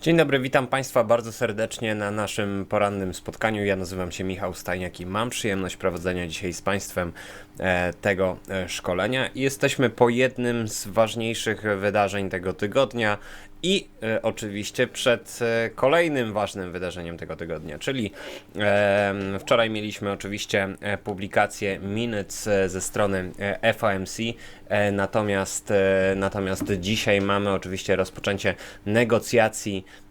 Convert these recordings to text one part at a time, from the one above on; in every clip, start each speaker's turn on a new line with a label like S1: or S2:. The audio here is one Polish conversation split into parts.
S1: Dzień dobry, witam Państwa bardzo serdecznie na naszym porannym spotkaniu. Ja nazywam się Michał Stajniak i mam przyjemność prowadzenia dzisiaj z Państwem tego e, szkolenia. Jesteśmy po jednym z ważniejszych wydarzeń tego tygodnia i e, oczywiście przed e, kolejnym ważnym wydarzeniem tego tygodnia, czyli e, wczoraj mieliśmy oczywiście e, publikację Minutes e, ze strony e, FOMC, e, natomiast, e, natomiast dzisiaj mamy oczywiście rozpoczęcie negocjacji e,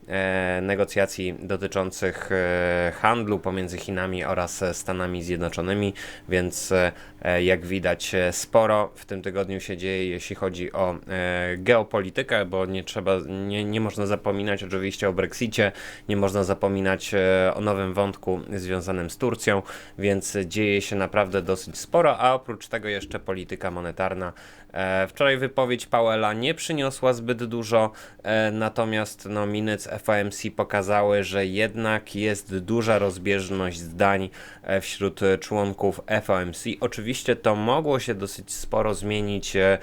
S1: negocjacji dotyczących e, handlu pomiędzy Chinami oraz e, Stanami Zjednoczonymi, więc e, e, jak widać e, sporo w tym tygodniu się dzieje, jeśli chodzi o e, geopolitykę, bo nie trzeba, nie, nie można zapominać oczywiście o Brexicie, nie można zapominać e, o nowym wątku związanym z Turcją, więc dzieje się naprawdę dosyć sporo, a oprócz tego jeszcze polityka monetarna. E, Wczoraj wypowiedź Powella nie przyniosła zbyt dużo, e, natomiast no, minutes FOMC pokazały, że jednak jest duża rozbieżność zdań e, wśród e, członków FOMC. Oczywiście to mogło się dosyć sporo zmienić e,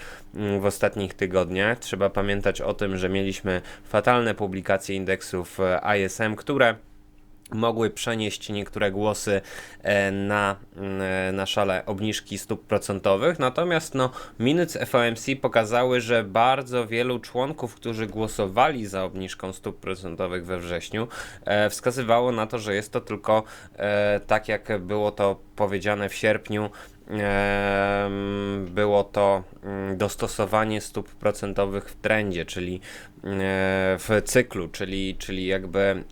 S1: w ostatnich tygodniach. Trzeba pamiętać o tym, że mieliśmy fatalne publikacje indeksów e, ISM, które mogły przenieść niektóre głosy e, na, mm, na szale obniżki stóp procentowych, natomiast no, minutes FOMC pokazały, że bardzo wielu członków, którzy głosowali za obniżką stóp procentowych we wrześniu, e, wskazywało na to, że jest to tylko e, tak, jak było to powiedziane w sierpniu, było to mm, dostosowanie stóp procentowych w trendzie, czyli e, w cyklu, czyli, czyli jakby em,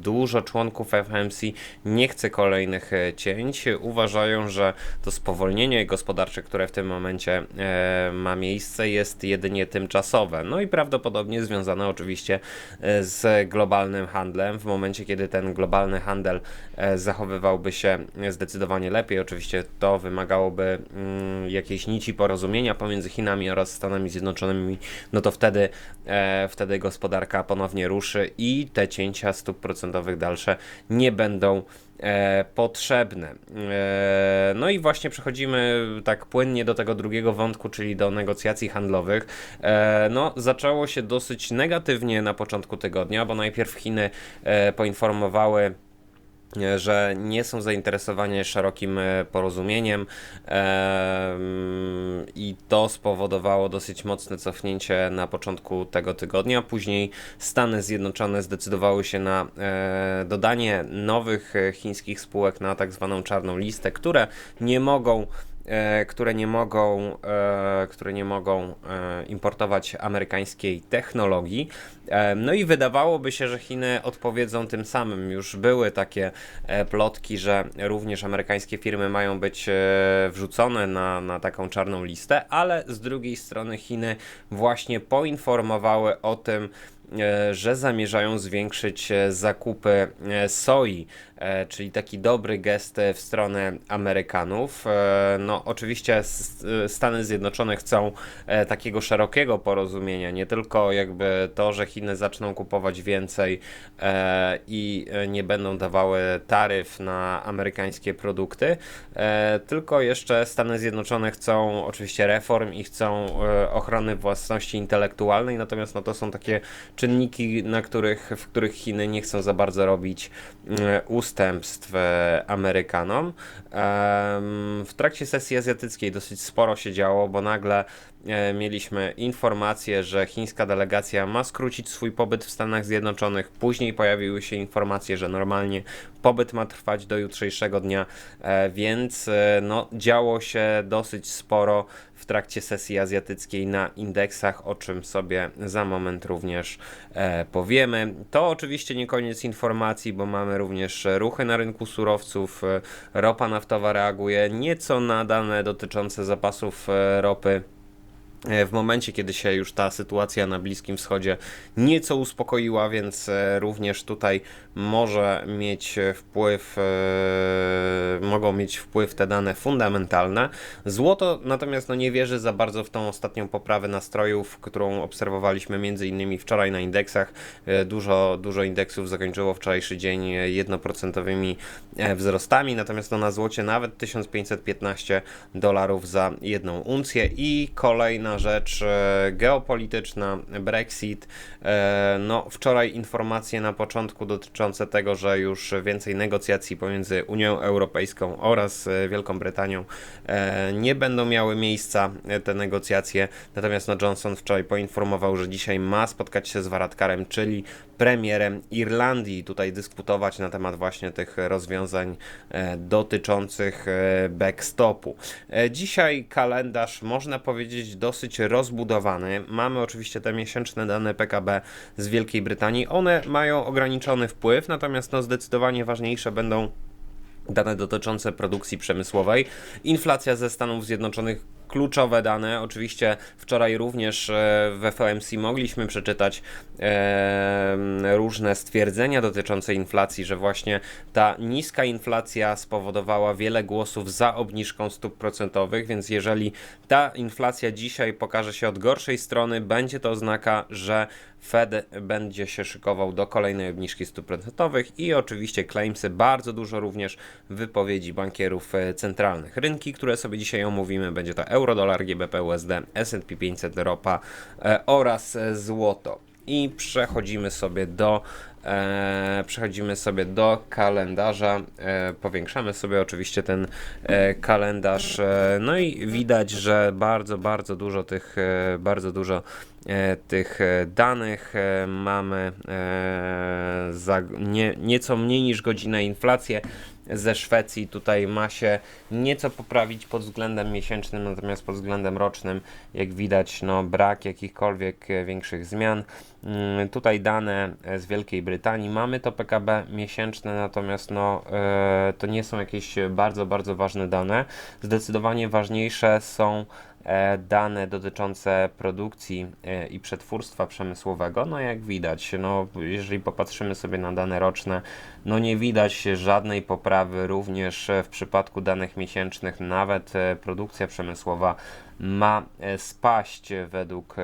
S1: dużo członków FOMC nie chce kolejnych e, cięć. Uważają, że to spowolnienie gospodarcze, które w tym momencie e, ma miejsce, jest jedynie tymczasowe. No i prawdopodobnie związane oczywiście e, z globalnym handlem. W momencie, kiedy ten globalny handel e, zachowywałby się zdecydowanie lepiej, oczywiście to wymagałoby mm, jakiejś nici porozumienia pomiędzy Chinami oraz Stanami Zjednoczonymi, no to wtedy, e, wtedy gospodarka ponownie ruszy i te cięcia stóp procentowych dalsze nie będą e, potrzebne. E, no i właśnie przechodzimy tak płynnie do tego drugiego wątku, czyli do negocjacji handlowych. E, no, zaczęło się dosyć negatywnie na początku tygodnia, bo najpierw Chiny e, poinformowały że nie są zainteresowane szerokim e, porozumieniem em, i to spowodowało dosyć mocne cofnięcie na początku tego tygodnia. Później Stany Zjednoczone zdecydowały się na e, dodanie nowych e, chińskich spółek na tak zwaną czarną listę, które nie mogą e, które nie mogą, e, które nie mogą e, importować amerykańskiej technologii. E, No i wydawałoby się, że Chiny odpowiedzą tym samym. Już były takie e, plotki, że również amerykańskie firmy mają być e, wrzucone na, na taką czarną listę, ale z drugiej strony Chiny właśnie poinformowały o tym, e, że zamierzają zwiększyć e, zakupy e, soi, e, czyli taki dobry gest e, w stronę Amerykanów. E, No, oczywiście e, Stany Zjednoczone chcą e, takiego szerokiego porozumienia, nie tylko jakby to, że Chiny zaczną kupować więcej e, i e, nie będą dawały taryf na amerykańskie produkty, e, tylko jeszcze Stany Zjednoczone chcą oczywiście reform i chcą e, ochrony własności intelektualnej, natomiast no, to są takie czynniki, na których, w których Chiny nie chcą za bardzo robić e, ustępstw e, Amerykanom. W trakcie sesji azjatyckiej dosyć sporo się działo, bo nagle e, mieliśmy informację, że chińska delegacja ma skrócić swój pobyt w Stanach Zjednoczonych. Później pojawiły się informacje, że normalnie pobyt ma trwać do jutrzejszego dnia, więc no, działo się dosyć sporo w trakcie sesji azjatyckiej na indeksach, o czym sobie za moment również powiemy. To oczywiście nie koniec informacji, bo mamy również ruchy na rynku surowców. E, Ropa naftowa reaguje nieco na dane dotyczące zapasów e, ropy. E, W momencie, kiedy się już ta sytuacja na Bliskim Wschodzie nieco uspokoiła, więc e, również tutaj może mieć wpływ, e, mogą mieć wpływ te dane fundamentalne. Złoto natomiast no, nie wierzy za bardzo w tą ostatnią poprawę nastrojów, którą obserwowaliśmy między innymi wczoraj na indeksach. Dużo, dużo indeksów zakończyło wczorajszy dzień jednoprocentowymi wzrostami, natomiast no, na złocie nawet 1515 dolarów za jedną uncję i kolejna rzecz e, geopolityczna, Brexit. No, wczoraj informacje na początku dotyczące tego, że już więcej negocjacji pomiędzy Unią Europejską oraz Wielką Brytanią nie będą miały miejsca te negocjacje. Natomiast no, Johnson wczoraj poinformował, że dzisiaj ma spotkać się z Varadkarem, czyli premierem Irlandii, tutaj dyskutować na temat właśnie tych rozwiązań e, dotyczących e, backstopu. E, dzisiaj kalendarz można powiedzieć dosyć rozbudowany. Mamy oczywiście te miesięczne dane PKB z Wielkiej Brytanii. One mają ograniczony wpływ, natomiast no zdecydowanie ważniejsze będą dane dotyczące produkcji przemysłowej. Inflacja ze Stanów Zjednoczonych kluczowe dane. Oczywiście wczoraj również e, w FOMC mogliśmy przeczytać e, różne stwierdzenia dotyczące inflacji, że właśnie ta niska inflacja spowodowała wiele głosów za obniżką stóp procentowych, więc jeżeli ta inflacja dzisiaj pokaże się od gorszej strony, będzie to oznaka, że Fed będzie się szykował do kolejnej obniżki stóp procentowych i oczywiście claimsy, bardzo dużo również wypowiedzi bankierów e, centralnych. Rynki, które sobie dzisiaj omówimy, będzie to euro, dolar, GBP, USD, S&P 500, ropa e, oraz e, złoto. I przechodzimy sobie do E, przechodzimy sobie do kalendarza. E, powiększamy sobie oczywiście ten e, kalendarz. E, no i widać, że bardzo, bardzo dużo tych, e, bardzo dużo e, tych danych mamy za nie, nieco mniej niż godzinę inflację ze Szwecji. Tutaj ma się nieco poprawić pod względem miesięcznym, natomiast pod względem rocznym, jak widać, no, brak jakichkolwiek większych zmian. Mm, tutaj dane z Wielkiej Brytanii. Mamy to PKB miesięczne, natomiast no, e, to nie są jakieś bardzo, bardzo ważne dane. Zdecydowanie ważniejsze są E, dane dotyczące produkcji e, i przetwórstwa przemysłowego, no jak widać, no jeżeli popatrzymy sobie na dane roczne, no nie widać żadnej poprawy również w przypadku danych miesięcznych, nawet e, produkcja przemysłowa ma spaść według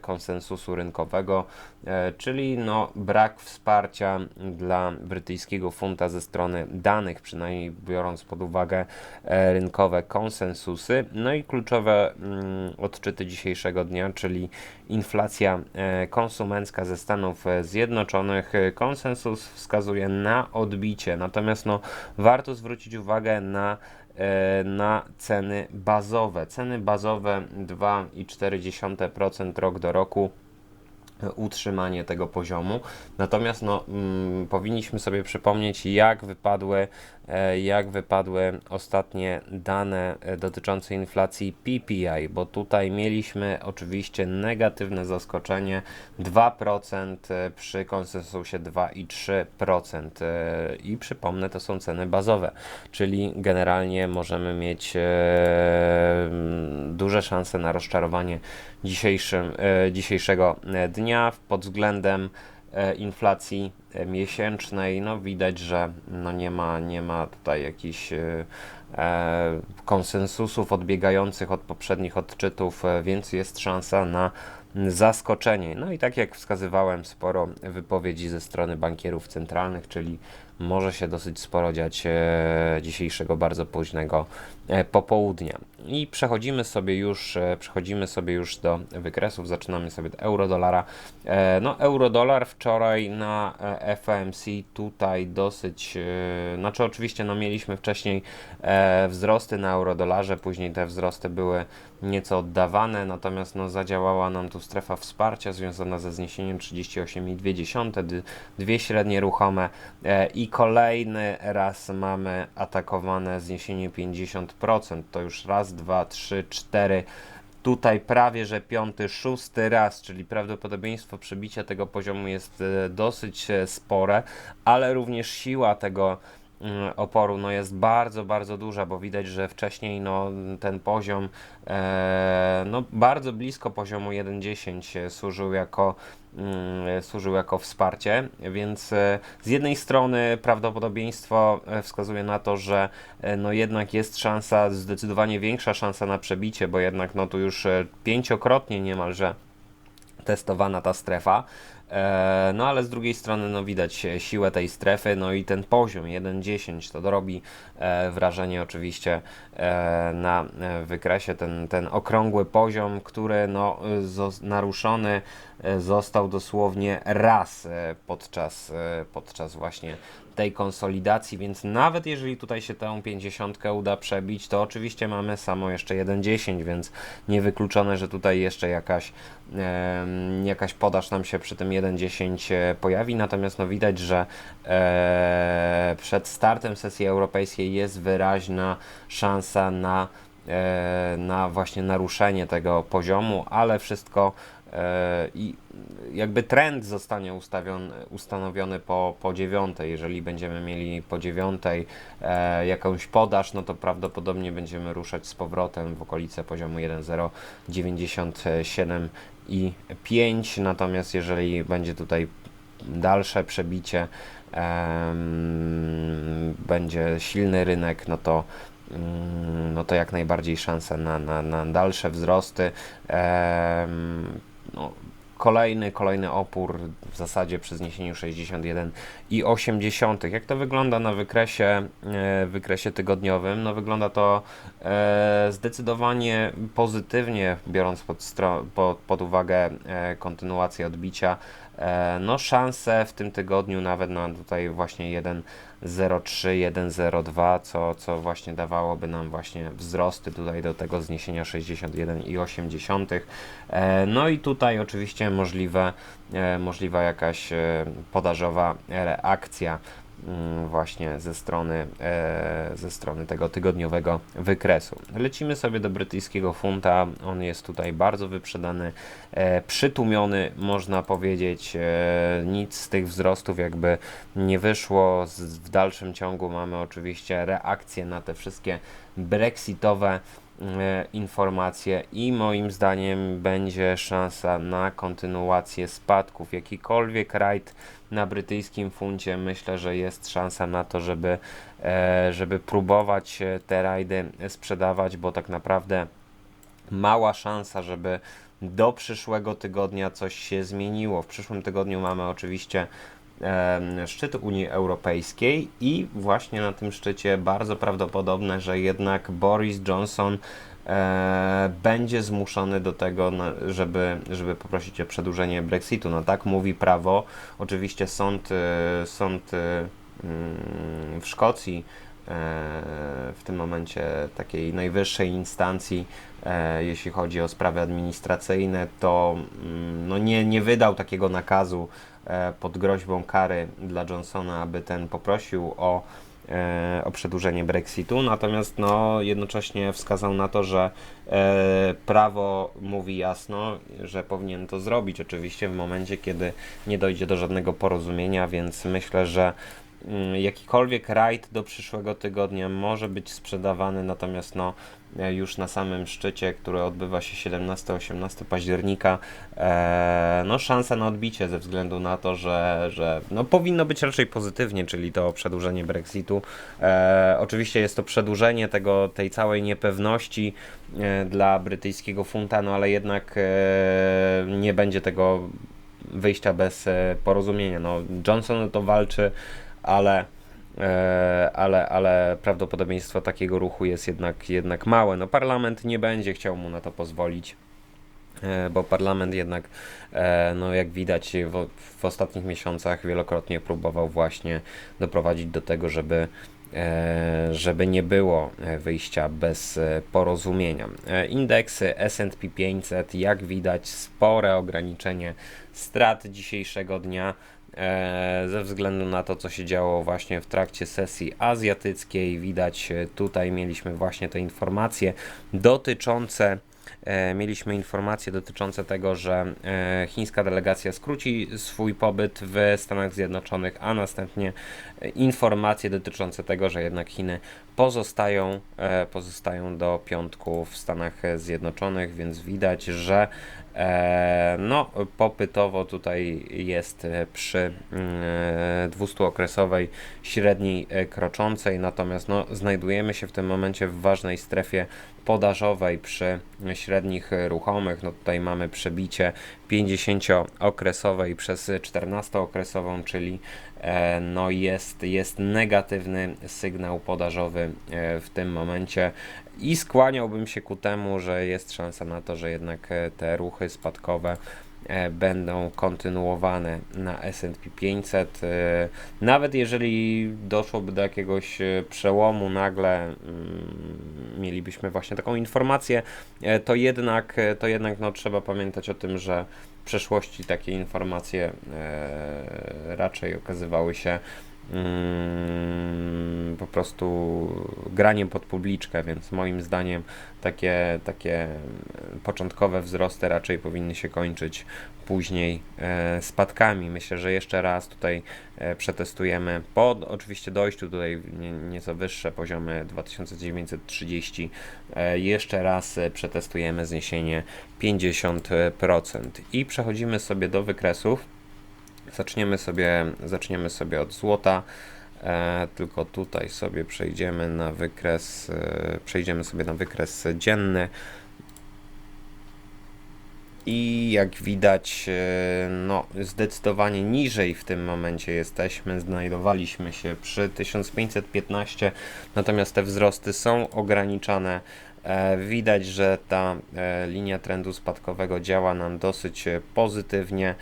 S1: konsensusu rynkowego, czyli no brak wsparcia dla brytyjskiego funta ze strony danych, przynajmniej biorąc pod uwagę rynkowe konsensusy. No i kluczowe Mm, odczyty dzisiejszego dnia, czyli inflacja e, konsumencka ze Stanów Zjednoczonych. Konsensus wskazuje na odbicie, natomiast no, warto zwrócić uwagę na e, na ceny bazowe. Ceny bazowe 2,4% rok do roku utrzymanie tego poziomu. Natomiast no, mm, powinniśmy sobie przypomnieć, jak wypadły, e, jak wypadły ostatnie dane e, dotyczące inflacji PPI, bo tutaj mieliśmy oczywiście negatywne zaskoczenie 2% e, przy konsensusie 2,3%. I przypomnę, to są ceny bazowe, czyli generalnie możemy mieć duże szanse na rozczarowanie dzisiejszym, dzisiejszego dnia pod względem e, inflacji e, miesięcznej, no widać, że no nie, ma, nie ma tutaj jakichś e, konsensusów odbiegających od poprzednich odczytów, więc jest szansa na zaskoczenie. No i tak jak wskazywałem, sporo wypowiedzi ze strony bankierów centralnych, czyli może się dosyć sporo dziać e, dzisiejszego bardzo późnego e, popołudnia. I przechodzimy sobie już, e, przechodzimy sobie już do wykresów, zaczynamy sobie od euro-dolara. No euro-dolar wczoraj na FOMC tutaj dosyć, znaczy oczywiście no mieliśmy wcześniej wzrosty na euro-dolarze, później te wzrosty były nieco oddawane, natomiast no, zadziałała nam tu strefa wsparcia związana ze zniesieniem 38,2, dwie średnie ruchome e, i kolejny raz mamy atakowane zniesienie 50%. To już raz, dwa, trzy, cztery. Tutaj prawie, że piąty, szósty raz, czyli prawdopodobieństwo przebicia tego poziomu jest e, dosyć e, spore, ale również siła tego oporu no jest bardzo, bardzo duża, bo widać, że wcześniej no, ten poziom e, no, bardzo blisko poziomu 1.10 służył jako mm, służył jako wsparcie, więc e, z jednej strony prawdopodobieństwo e, wskazuje na to, że e, no jednak jest szansa, zdecydowanie większa szansa na przebicie, bo jednak no tu już pięciokrotnie niemalże testowana ta strefa. E, no ale z drugiej strony no widać siłę tej strefy, no i ten poziom 1.10 to robi e, wrażenie oczywiście e, na wykresie, ten, ten okrągły poziom, który no, naruszony został dosłownie raz podczas, podczas właśnie tej konsolidacji, więc nawet jeżeli tutaj się tę 50 uda przebić, to oczywiście mamy samo jeszcze 1.10, więc niewykluczone, że tutaj jeszcze jakaś, e, jakaś podaż nam się przy tym 1.10 pojawi, natomiast no widać, że e, przed startem sesji europejskiej jest wyraźna szansa na e, na właśnie naruszenie tego poziomu, ale wszystko E, i jakby trend zostanie ustawiony, ustanowiony po, po dziewiątej. Jeżeli będziemy mieli po dziewiątej e, jakąś podaż, no to prawdopodobnie będziemy ruszać z powrotem w okolice poziomu 1,097 i 5. Natomiast jeżeli będzie tutaj dalsze przebicie, e, będzie silny rynek, no to mm, no to jak najbardziej szanse na, na, na dalsze wzrosty. No, kolejny, kolejny opór w zasadzie przy zniesieniu 61 i 80. Jak to wygląda na wykresie, e, wykresie tygodniowym? No wygląda to e, zdecydowanie pozytywnie, biorąc pod, pod, pod uwagę e, kontynuację odbicia. No szanse w tym tygodniu nawet na tutaj właśnie 1.03, 1.02, co, co właśnie dawałoby nam właśnie wzrosty tutaj do tego zniesienia 61,8. E, no i tutaj oczywiście możliwe, e, możliwa jakaś podażowa reakcja właśnie ze strony, e, ze strony tego tygodniowego wykresu. Lecimy sobie do brytyjskiego funta. On jest tutaj bardzo wyprzedany, e, przytłumiony, można powiedzieć. E, nic z tych wzrostów jakby nie wyszło. w dalszym ciągu mamy oczywiście reakcje na te wszystkie brexitowe informacje i moim zdaniem będzie szansa na kontynuację spadków. Jakikolwiek rajd na brytyjskim funcie myślę, że jest szansa na to, żeby, e, żeby próbować te rajdy sprzedawać, bo tak naprawdę mała szansa, żeby do przyszłego tygodnia coś się zmieniło. W przyszłym tygodniu mamy oczywiście szczyt Unii Europejskiej i właśnie na tym szczycie bardzo prawdopodobne, że jednak Boris Johnson e, będzie zmuszony do tego, żeby, żeby poprosić o przedłużenie Brexitu. No tak mówi prawo. Oczywiście sąd, e, sąd e, mm, w Szkocji w tym momencie takiej najwyższej instancji, jeśli chodzi o sprawy administracyjne, to mm, no nie, nie wydał takiego nakazu pod groźbą kary dla Johnsona, aby ten poprosił o E, o przedłużenie Brexitu, natomiast no, jednocześnie wskazał na to, że e, prawo mówi jasno, że powinien to zrobić, oczywiście w momencie, kiedy nie dojdzie do żadnego porozumienia, więc myślę, że jakikolwiek rajd do przyszłego tygodnia może być sprzedawany, natomiast no, E, już na samym szczycie, który odbywa się 17-18 października, e, no szansa na odbicie ze względu na to, że, że no powinno być raczej pozytywnie, czyli to przedłużenie Brexitu. E, oczywiście jest to przedłużenie tego, tej całej niepewności e, dla brytyjskiego funta, no ale jednak e, nie będzie tego wyjścia bez e, porozumienia. No, Johnson to walczy, ale E, ale, ale prawdopodobieństwo takiego ruchu jest jednak, jednak małe. No, parlament nie będzie chciał mu na to pozwolić e, bo parlament jednak, e, no jak widać w, w, ostatnich miesiącach wielokrotnie próbował właśnie doprowadzić do tego, żeby, żeby nie było wyjścia bez porozumienia. Indeksy S&P 500, jak widać spore ograniczenie strat dzisiejszego dnia. E, ze względu na to, co się działo właśnie w trakcie sesji azjatyckiej. Widać e, tutaj mieliśmy właśnie te informacje dotyczące e, mieliśmy informacje dotyczące tego, że chińska delegacja skróci swój pobyt w Stanach Zjednoczonych, a następnie informacje dotyczące tego, że jednak Chiny pozostają, e, pozostają do piątku w Stanach Zjednoczonych, więc widać, że e, no, popytowo tutaj jest przy mm, 200-okresowej średniej e, kroczącej, natomiast no, znajdujemy się w tym momencie w ważnej strefie podażowej przy średnich ruchomych. No tutaj mamy przebicie 50-okresowej przez 14-okresową, czyli e, no jest, jest negatywny sygnał podażowy e, w tym momencie. I skłaniałbym się ku temu, że jest szansa na to, że jednak e, te ruchy spadkowe będą kontynuowane na S&P 500. e, Nawet jeżeli doszłoby do jakiegoś e, przełomu nagle, mm, mielibyśmy właśnie taką informację, e, to jednak, e, to jednak no, trzeba pamiętać o tym, że w przeszłości takie informacje e, raczej okazywały się po prostu graniem pod publiczkę, więc moim zdaniem takie, takie początkowe wzrosty raczej powinny się kończyć później e, spadkami. Myślę, że jeszcze raz tutaj e, przetestujemy po oczywiście dojściu tutaj nieco wyższe poziomy 2930 e, jeszcze raz przetestujemy zniesienie 50% i przechodzimy sobie do wykresów. Zaczniemy sobie, zaczniemy sobie od złota. E, tylko tutaj sobie przejdziemy na wykres, e, przejdziemy sobie na wykres dzienny. I jak widać, e, no, zdecydowanie niżej w tym momencie jesteśmy. Znajdowaliśmy się przy 1515, natomiast te wzrosty są ograniczane. E, Widać, że ta e, linia trendu spadkowego działa nam dosyć e, pozytywnie.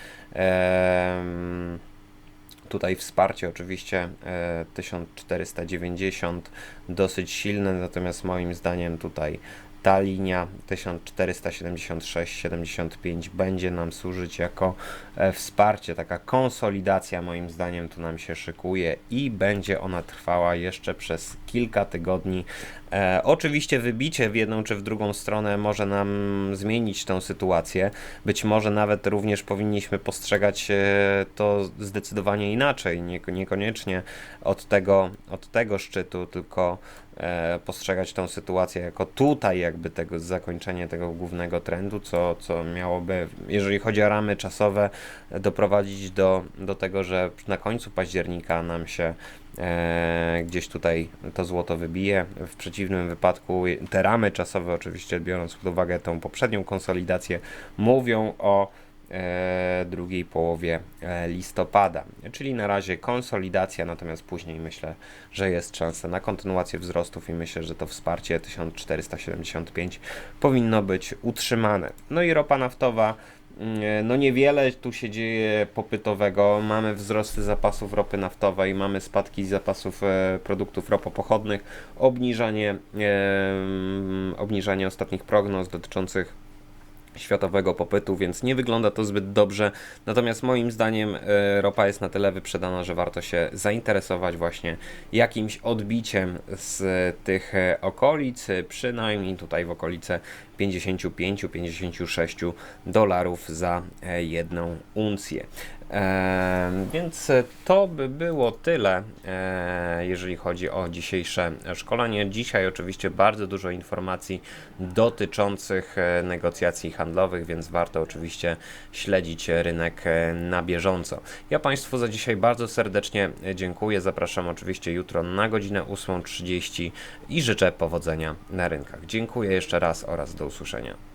S1: Tutaj wsparcie oczywiście e, 1490 dosyć silne, natomiast moim zdaniem tutaj ta linia 1476-75 będzie nam służyć jako e, wsparcie, taka konsolidacja moim zdaniem tu nam się szykuje i będzie ona trwała jeszcze przez kilka tygodni. E, oczywiście wybicie w jedną czy w drugą stronę może nam zmienić tą sytuację. Być może nawet również powinniśmy postrzegać e, to zdecydowanie inaczej, nie, niekoniecznie od tego, od tego szczytu, tylko postrzegać tą sytuację jako tutaj jakby tego zakończenie tego głównego trendu, co, co miałoby, jeżeli chodzi o ramy czasowe, doprowadzić do, do tego, że na końcu października nam się e, gdzieś tutaj to złoto wybije. W przeciwnym wypadku te ramy czasowe, oczywiście biorąc pod uwagę tą poprzednią konsolidację, mówią o e, drugiej połowie e, listopada. Czyli na razie konsolidacja, natomiast później myślę, że jest szansa na kontynuację wzrostów i myślę, że to wsparcie 1475 powinno być utrzymane. No i ropa naftowa. mm, No niewiele tu się dzieje popytowego. Mamy wzrosty zapasów ropy naftowej, mamy spadki zapasów e, produktów ropopochodnych, obniżanie, em, obniżanie ostatnich prognoz dotyczących światowego popytu, więc nie wygląda to zbyt dobrze. Natomiast moim zdaniem e, ropa jest na tyle wyprzedana, że warto się zainteresować właśnie jakimś odbiciem z tych e, okolic, przynajmniej tutaj w okolice 55-56 dolarów za e, jedną uncję. E, więc to by było tyle, e, jeżeli chodzi o dzisiejsze szkolenie. Dzisiaj oczywiście bardzo dużo informacji dotyczących e, negocjacji handlowych, więc warto oczywiście śledzić rynek e, na bieżąco. Ja Państwu za dzisiaj bardzo serdecznie dziękuję. Zapraszam oczywiście jutro na godzinę 8.30 i życzę powodzenia na rynkach. Dziękuję jeszcze raz oraz do usłyszenia.